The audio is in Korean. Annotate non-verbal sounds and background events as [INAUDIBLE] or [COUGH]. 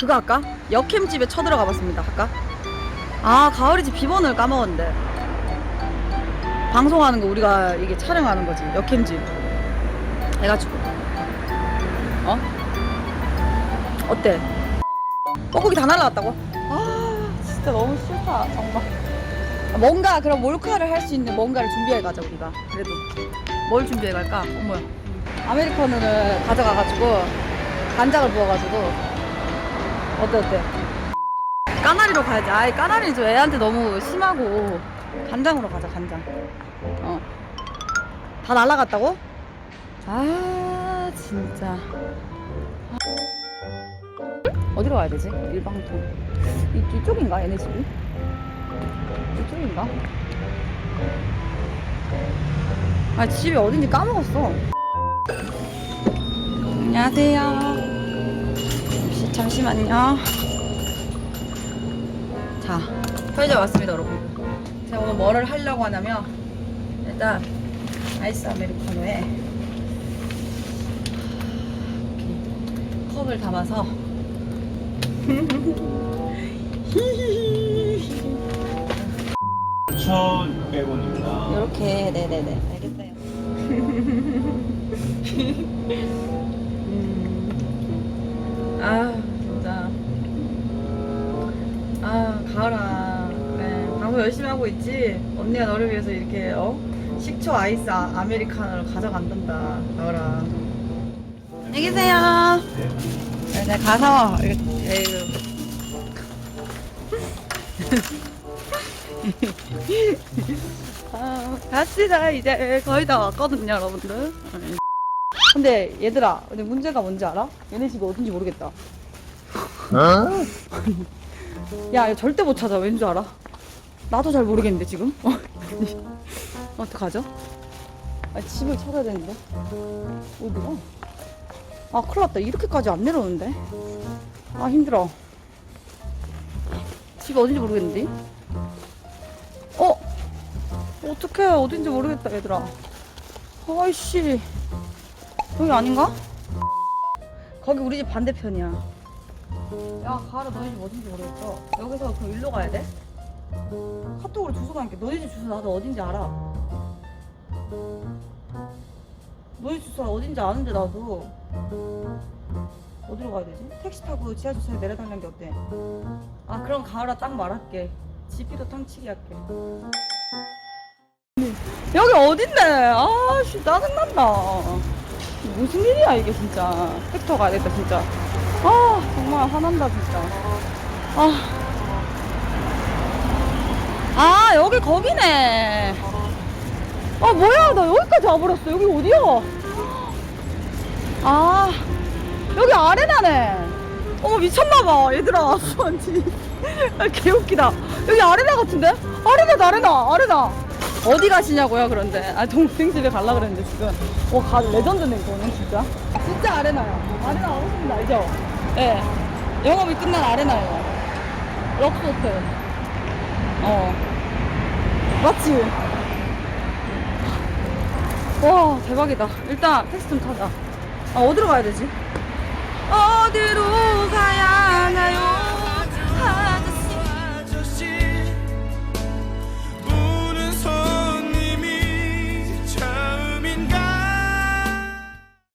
그거 할까? 역캠집에 쳐들어가 봤습니다. 할까? 아, 가을이지 비번을 까먹었는데. 방송하는 거 우리가 이게 촬영하는 거지. 역캠집. 해가지고. 어? 어때? 뻐꾸기 다 날라갔다고? 아, 진짜 너무 싫다. 정말. 뭔가 그런 몰카를 할 수 있는 뭔가를 준비해 가자 우리가. 그래도 뭘 준비해 갈까? 어머야. 아메리카노를 가져가가지고 간장을 부어가지고 어때 어때? 까나리로 가야지. 아이 까나리는 좀 애한테 너무 심하고 간장으로 가자 간장. 어. 다 날라갔다고? 아 진짜. 어디로 가야 되지? 일방통. 이, 이쪽인가 얘네 집이? 이쪽인가? 아 집이 어딘지 까먹었어. 안녕하세요. 잠시, 잠시만요. 자, 편의점 왔습니다, 여러분. 제가 오늘 뭐를 하려고 하냐면, 일단, 아이스 아메리카노에, 컵을 담아서, 1,600원입니다. [LAUGHS] 이렇게, 네네네. 알겠어요. 음. 아, 진짜. 아, 가을아. 그래. 방송 열심히 하고 있지? 언니가 너를 위해서 이렇게, 어? 식초 아이스 아, 아메리카노를 가져간단다. 가을아. 안녕히 계세요. 네, 네, 가서, 이렇게. [LAUGHS] 아, 갑시다. 이제 거의 다 왔거든요 여러분들. 근데 얘들아 근데 문제가 뭔지 알아? 얘네 집이 어딘지 모르겠다. [LAUGHS] 야 이거 절대 못 찾아. 왠 줄 알아? 나도 잘 모르겠는데 지금? [LAUGHS] 어떡하죠? 아, 집을 찾아야 되는데. 어디가? 아 큰일 났다. 이렇게까지 안 내려오는데? 아 힘들어. 집이 어딘지 모르겠는데? 어? 어떡해. 어딘지 모르겠다 얘들아. 아이씨. 여기 아닌가? 거기 우리 집 반대편이야. 야 가을아 너네 집 어딘지 모르겠어. 여기서 그 일로 가야 돼? 카톡으로 주소 가니까 너네 집 주소 나도 어딘지 알아. 집 주소 어딘지 아는데 나도. 어디로 가야 되지? 택시 타고 지하 주차에 내려달라는 게 어때? 아 그럼 가을아 딱 말할게. 지피도 탕치기 할게 여기 어딘데? 아씨 짜증난다. 무슨 일이야 이게 진짜. 팩터 가야겠다 진짜. 아 정말 화난다 진짜. 아. 아 여기 거기네. 아 뭐야 나 여기까지 와버렸어. 여기 어디야? 아 여기 아레나네. 어머 미쳤나봐 얘들아 수원지. 아, 개웃기다. 여기 아레나 같은데? 아레나 아레나 아레나. 어디 가시냐고요 그런데? 아 동생 집에 갈라 그랬는데 지금. 와가 레전드네 이거는 진짜? 진짜 아레나야. 아레나 가보시면 알죠? 예. 영업이 끝난 아레나예요. 럭스 호텔. 어. 맞지? 와 대박이다. 일단 택시 좀 타자. 아 어디로 가야 되지? 어디로 가야?